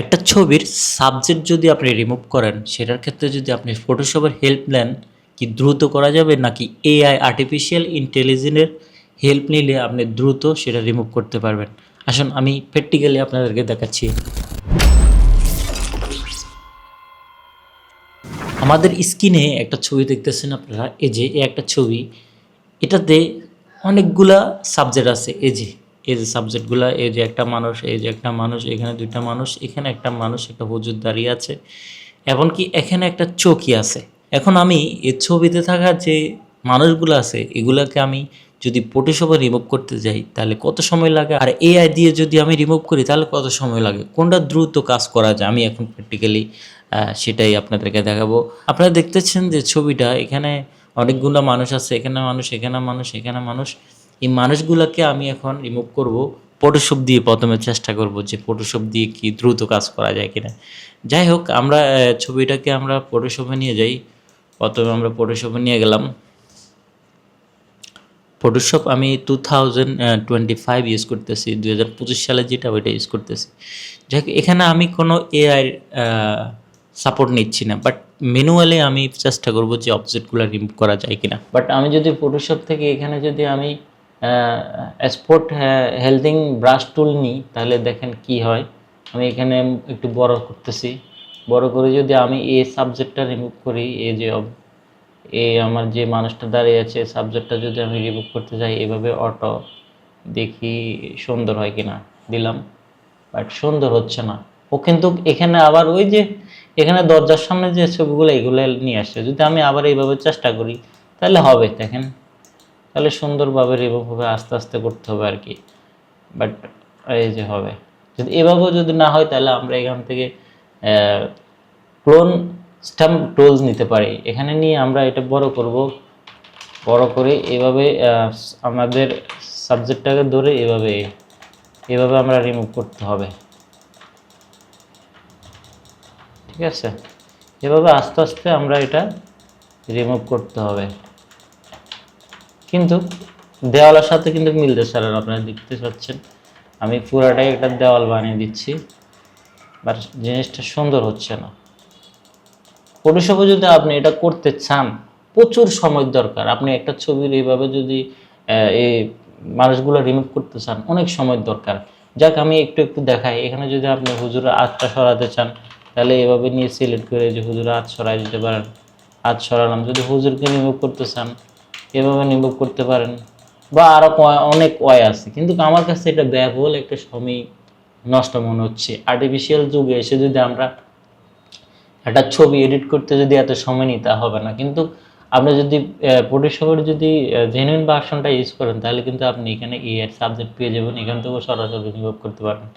একটা ছবির সাবজেক্ট যদি আপনি রিমুভ করেন, সেটার ক্ষেত্রে যদি আপনি ফটোশপের হেল্প নেন, কি দ্রুত করা যাবে? নাকি এআই আর্টিফিশিয়াল ইন্টেলিজেন্সের হেল্প নিলে আপনি দ্রুত সেটা রিমুভ করতে পারবেন? আসুন, আমি প্র্যাকটিক্যালি আপনাদেরকে দেখাচ্ছি। আমাদের স্ক্রিনে একটা ছবি দেখতেছেন আপনারা, এই যে একটা ছবি। এটাতে অনেকগুলা সাবজেক্ট আছে, এই যে। এই যে সাবজেক্টগুলা এই যে একটা মানুষ, এই যে একটা মানুষ, এখানে দুইটা মানুষ, এখানে একটা মানুষ, একটা হুজুর দাঁড়িয়ে আছে। এমনকি এখানে একটা চৌকি আছে। এখন আমি এই ছবিতে থাকা যে মানুষগুলো আছে, এগুলাকে আমি যদি ফটোশপে রিমুভ করতে যাই, তাহলে কত সময় লাগে? আর এআই দিয়ে যদি আমি রিমুভ করি, তাহলে কত সময় লাগে? কোনটা দ্রুত কাজ করা যায়? আমি এখন প্র্যাকটিক্যালি সেটাই আপনাদেরকে দেখাবো। আপনারা দেখতেছেন যে ছবিটা, এখানে অনেকগুলো মানুষ আছে, এখানে মানুষ এখানে মানুষ এখানে মানুষ। এই মানুষগুলোকে আমি এখন রিমুভ করব ফটোশপ দিয়ে প্রথমে চেষ্টা করব যে ফটোশপ দিয়ে কি দ্রুত কাজ করা যায় কিনা। যাই হোক, আমরা ছবিটাকে আমরা ফটোশপে নিয়ে যাই। প্রথমে আমরা ফটোশপে নিয়ে গেলাম। ফটোশপ আমি two thousand twenty five use করতেছি, দুই হাজার পঁচিশ সালে যেটা ওইটা ইউজ করতেছি। যাই এখানে আমি কোনো এআই সাপোর্ট নিচ্ছি না বাট ম্যানুয়ালি আমি চেষ্টা করব যে অবজেক্টগুলো রিমুভ করা যায় কিনা। বাট আমি যদি ফটোশপ থেকে এখানে যদি আমি স্পোর্ট হেলথিং ব্রাশ টুল নিই তাহলে দেখেন কি হয়। আমি এখানে একটু বড় করতেছি। বড় করে যদি আমি এ সাবজেক্টটা রিমুভ করি, এ যে এ আমার যে মানুষটা দাঁড়িয়ে আছে সাবজেক্টটা যদি আমি রিমুভ করতে চাই এভাবে অটো দেখি সুন্দর হয় কিনা দিলাম। বাট সুন্দর হচ্ছে না। ও কিন্তু এখানে আবার ওই যে, এখানে দরজার সামনে যে ছবিগুলো, এগুলো নিয়ে আসছে। যদি আমি আবার এইভাবে চেষ্টা করি, তাহলে হবে, দেখেন। তাহলে সুন্দরভাবে হবে, আস্তে আস্তে করতে হবে আর কি। বাট এই যে হবে। যদি এভাবেও যদি না হয়, তাহলে আমরা এখান থেকে ক্লোন স্ট্যাম্প টোলস নিতে পারি। এখানে নিয়ে আমরা এটা বড় করব। বড় করে এভাবে আমাদের সাবজেক্টটাকে ধরে এভাবে এভাবে আমরা রিমুভ করতে হবে। ঠিক আছে? এভাবে আস্তে আস্তে আমরা এটা রিমুভ করতে হবে। কিন্তু দেওয়ালের সাথে কিন্তু মিলতে আর আপনারা দেখতে পাচ্ছেন। আমি পুরাটাই একটা দেওয়াল বানিয়ে দিচ্ছি বাট জিনিসটা সুন্দর হচ্ছে না। ফটোশপে যদি আপনি এটা করতে চান, প্রচুর সময় দরকার। আপনি একটা ছবির এইভাবে যদি এই মানুষগুলো রিমুভ করতে চান, অনেক সময় দরকার। যাক, আমি একটু একটু দেখাই। এখানে যদি আপনি হুজুরের আতটা সরাতে চান, তাহলে এভাবে নিয়ে সিলেক্ট করে যে হুজুরের হাত সরাই দিতে পারেন। হাত সরালাম যদি হুজুরকে রিমুভ করতে চান এভাবে রিমুভ করতে পারেন বা আরও অনেক ওয়ে আছে। কিন্তু আমার কাছে এটা ব্যয়বহুল একটা সময় নষ্ট মনে হচ্ছে। আর্টিফিশিয়াল যুগে এসে যদি আমরা একটা ছবি এডিট করতে যদি এত সময় নিই, তা হবে না। কিন্তু আপনি যদি ফটোশপের যদি জেনুইন ভার্সনটা ইউজ করেন, তাহলে কিন্তু আপনি এখানে এ এর সাবজেক্ট পেয়ে যাবেন। এখান থেকেও সরাসরি রিমুভ করতে পারবেন।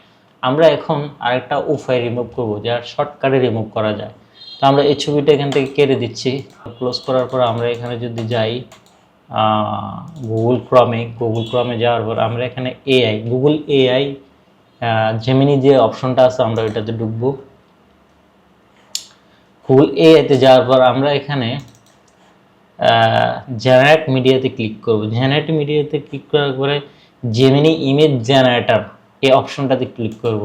আমরা এখন আরেকটা উপায় রিমুভ করব, যার শর্টকাটে রিমুভ করা যায়। তো আমরা এই ছবিটা এখান থেকে কেটে দিচ্ছি। ক্লোজ করার পর আমরা এখানে যদি যাই গুগল ক্রমে গুগল ক্রমে যাওয়ার পর আমরা এখানে এআই গুগল এআই জেমিনি যে অপশনটা আছে আমরা ওইটাতে ঢুকবো। ফুল এতে যাওয়ার পর আমরা এখানে জেনারেট মিডিয়াতে ক্লিক করব। জেনারেট মিডিয়াতে ক্লিক করার পরে জেমিনি ইমেজ জেনারেটর এই অপশনটাতে ক্লিক করব।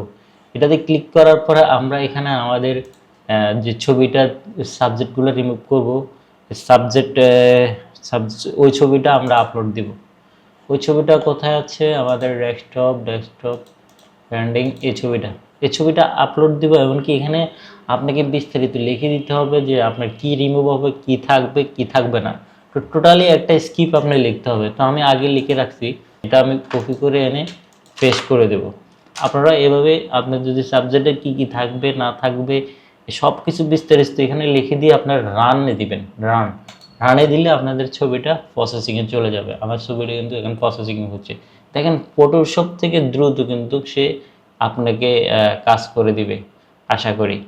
এটাতে ক্লিক করার পরে আমরা এখানে আমাদের যে ছবিটা সাবজেক্টগুলো রিমুভ করব। সাবজেক্ট ওই ছবিটা আমরা আপলোড দিব। ওই ছবিটা কোথায় আছে? আমাদের ডেস্কটপ ডেস্কটপ ব্র্যান্ডিং এই ছবিটা। এই ছবিটা আপলোড দিব, এমনকি এখানে আপনাকে বিস্তারিত লিখে দিতে হবে যে আপনার কি রিমুভ হবে, কি থাকবে কি থাকবে না। তো টোটালি একটা স্কিপ আপনি লিখতে হবে। তো আমি আগে লিখে রাখছি। এটা আমি কপি করে এনে পেস্ট করে দেব। আপনারা এভাবে আপনার যদি সাবজেক্টে কি কি থাকবে, না থাকবে সব কিছু বিস্তারিত এখানে লিখে দিয়ে আপনার রান দিবেন রান রানে দিলে আপনাদের ছবিটা প্রসেসিংয়ে চলে যাবে। আমার ছবিটা কিন্তু এখন প্রসেসিং হচ্ছে। দেখেন ফটোশপ থেকে দ্রুত কিন্তু সে আপনাকে কাজ করে দিবে, আশা করি।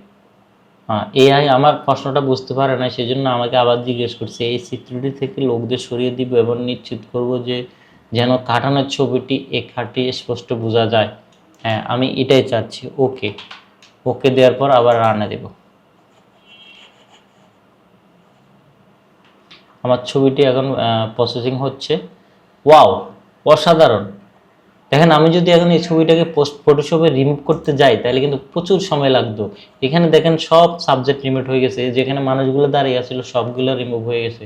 এআই আমার প্রশ্নটা বুঝতে পারে না সেই জন্য আমাকে আবার জিজ্ঞেস করছে, এই চিত্রটি থেকে লোকদের সরিয়ে দিব এবং নিশ্চিত করব যে যেন কাটানোর ছবিটি খাটি স্পষ্ট বোঝা যায়। হ্যাঁ আমি এটাই চাচ্ছি। ওকে ওকে দেওয়ার পর আবার রান্না দেব। আমার ছবিটি এখন প্রসেসিং হচ্ছে। ওয়াও অসাধারণ। দেখেন, আমি যদি এখন এই ছবিটাকে পোস্ট ফটোশপে রিমুভ করতে যাই, তাহলে কিন্তু প্রচুর সময় লাগতো। এখানে দেখেন, সব সাবজেক্ট রিমুভ হয়ে গেছে। যেখানে মানুষগুলো দাঁড়িয়ে আছিল, সবগুলো রিমুভ হয়ে গেছে।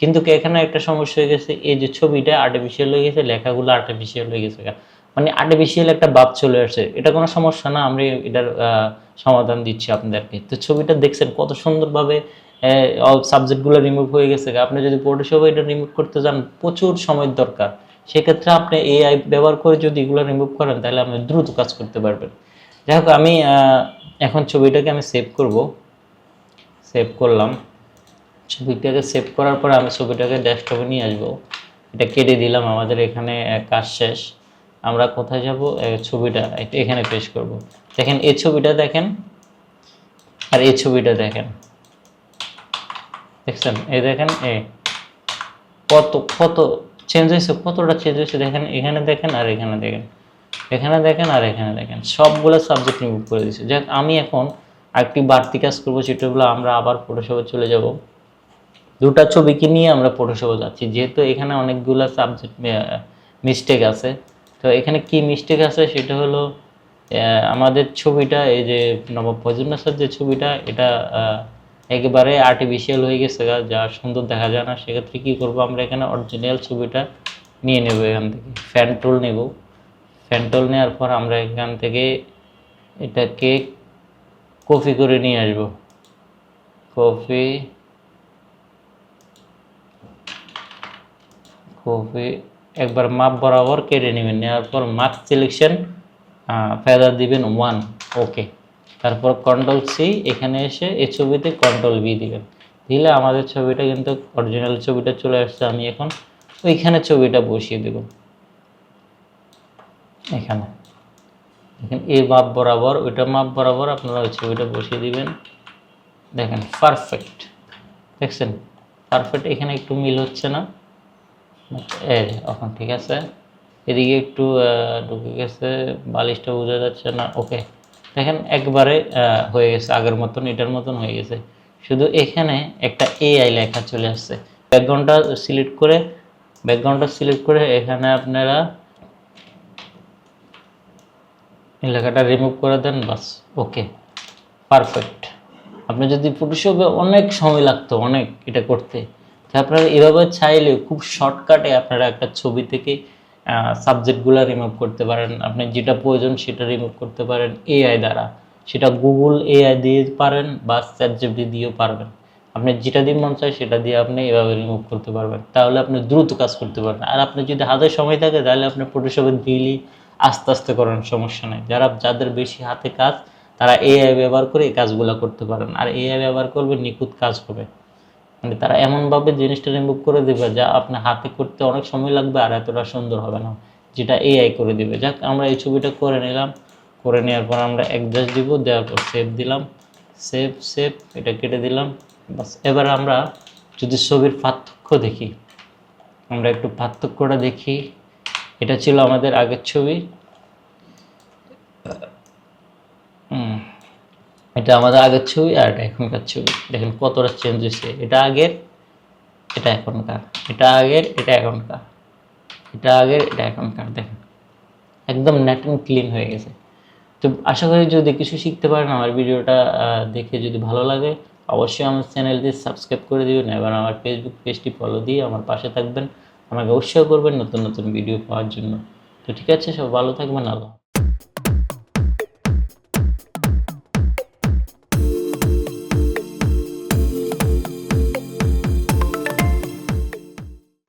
কিন্তু এখানে একটা সমস্যা হয়ে গেছে? এই যে ছবিটা আর্টিফিশিয়াল হয়ে গেছে, লেখাগুলো আর্টিফিশিয়াল হয়ে গেছে। মানে আর্টিফিশিয়াল একটা ভাব চলে আসছে। এটা কোনো সমস্যা না, আমরা এটার সমাধান দিচ্ছি আপনাদেরকে। তো ছবিটা দেখছেন, কত সুন্দরভাবে সাবজেক্টগুলো রিমুভ হয়ে গেছে। আপনি যদি ফটোশপে এটা রিমুভ করতে যান, প্রচুর সময়ের দরকার। সেক্ষেত্রে আপনি এআই ব্যবহার করে যদি এগুলো রিমুভ করেন, তাহলে আপনি দ্রুত কাজ করতে পারবেন। যাই হোক, আমি এখন ছবিটাকে আমি সেভ করব। সেভ করলাম। ছবিটাকে সেভ করার পরে আমি ছবিটাকে ডেস্কটপে নিয়ে আসব। এটা কেটে দিলাম, আমাদের এখানে কাজ শেষ। আমরা কোথায় যাব? ছবিটা এখানে পেশ করব। দেখেন এই ছবিটা দেখেন, আর এই ছবিটা দেখেন। দেখছেন এই দেখেন, এ, কত কত চেঞ্জ হয়েছে, কতটা চেঞ্জ হয়েছে, দেখেন, এখানে দেখেন আর এখানে দেখেন এখানে দেখেন আর এখানে দেখেন, সবগুলো সাবজেক্ট রিমুভ করে দিয়েছে। যাক, আমি এখন আরেকটি বাড়তি কাজ করব, সেটা হলো আমরা আবার ফটোশপে চলে যাব। দুটা ছবিকে নিয়ে আমরা ফটোশপে যাচ্ছি, যেহেতু এখানে অনেকগুলো সাবজেক্ট মিস্টেক আছে। তো এখানে কি মিস্টেক আছে, সেটা হলো আমাদের ছবিটা, এই যে নবাব ফজলুন্নেসার যে ছবিটা, এটা একেবারে আর্টিফিশিয়াল হয়ে গেছে যা সুন্দর দেখা যায় না। সেক্ষেত্রে কী করব আমরা এখানে অরিজিনাল ছবিটা নিয়ে নেব এখান থেকে ফ্যান টুল নেব। ফ্যান টুল নেওয়ার পর আমরা এখান থেকে এটাকে কপি করে নিয়ে আসব। কপি কপি একবার মাপ বরাবর কেটে নেবেন। নেওয়ার পর মার্ক সিলেকশন ফেদার দিবেন ওয়ান ওকে তারপর কন্ট্রোল সি এখানে এসে এই ছবিতে কন্ট্রোল বি দিবেন। দিলে আমাদের ছবিটা কিন্তু অরিজিনাল ছবিটা চলে আসছে, আমি এখন ওইখানে ছবিটা বসিয়ে দেব। এখানে। দেখেন, এ মাপ বরাবর, ওইটা মাপ বরাবর আপনারা ওই ছবিটা বসিয়ে দিবেন। দেখেন পারফেক্ট দেখছেন? পারফেক্ট এখানে একটু মিল হচ্ছে না। এখন ঠিক আছে। এদিকে একটু ঢুকে গেছে, বালিশটা বোঝা যাচ্ছে না। ওকে দেখেন, একবারে হয়ে গেছে, আগের মতন, এটার মতন হয়ে গেছে। শুধু এখানে একটা এআই লেখা চলে আসছে। ব্যাকগ্রাউন্ডটা সিলেক্ট করে ব্যাকগ্রাউন্ডটা সিলেক্ট করে এখানে আপনারা লেখাটা রিমুভ করে দেন, বাস ওকে পারফেক্ট আপনি যদি ফটোশপে অনেক সময় লাগতো, অনেক এটা করতে আপনারা এভাবে চাইলে খুব শর্টকাটে আপনারা একটা ছবি থেকে সাবজেক্টগুলো রিমুভ করতে পারেন। আপনি যেটা প্রয়োজন সেটা রিমুভ করতে পারেন এআই দ্বারা। সেটা গুগল এআই দিয়ে পারেন বা চ্যাট জিপিটি দিয়েও পারবেন। আপনি যেটা দিয়ে মন চায় সেটা দিয়ে আপনি এভাবে রিমুভ করতে পারবেন। তাহলে আপনি দ্রুত কাজ করতে পারবেন। আর আপনি যদি হাতে সময় থাকে, তাহলে আপনি ফটোশপে ডেইলি আস্তে আস্তে করেন, সমস্যা নেই। যারা, যাদের বেশি হাতে কাজ, তারা এআই ব্যবহার করে এই কাজগুলো করতে পারেন। আর এআই ব্যবহার করবে নিখুঁত কাজ হবে। মানে তারা এমনভাবে জিনিসটা রিমুভ করে দেবে যা আপনার হাতে করতে অনেক সময় লাগবে আর এতটা সুন্দর হবে না। যেটা এআই করে দিবে। যাক, আমরা এই ছবিটা করে নিলাম। করে নেওয়ার পর আমরা অ্যাডজাস্ট দিব, দেওয়ার পর সেভ দিলাম। সেভ সেভ এটা কেটে দিলাম। বাস, এবার আমরা যদি ছবির পার্থক্য দেখি, আমরা একটু পার্থক্যটা দেখি। এটা ছিল আমাদের আগের ছবি। এটা আমাদের আগের ছবি আর এটা এখনকার ছবি। দেখেন কতটা চেঞ্জ হয়েছে। এটা আগের, এটা এখনকার। এটা আগের, এটা এখনকার। এটা আগের, এটা এখনকার। দেখেন, একদম নেট অ্যান্ড ক্লিন হয়ে গেছে। তো আশা করি যদি কিছু শিখতে পারেন, আমার ভিডিওটা দেখে যদি ভালো লাগে, অবশ্যই আমার চ্যানেলটি সাবস্ক্রাইব করে দিবেন এবার আমার ফেসবুক পেজটি ফলো দিয়ে আমার পাশে থাকবেন। আমাকে উৎসাহ করবেন নতুন নতুন ভিডিও পাওয়ার জন্য। তো ঠিক আছে, সব ভালো থাকবেন, আল্লাহ।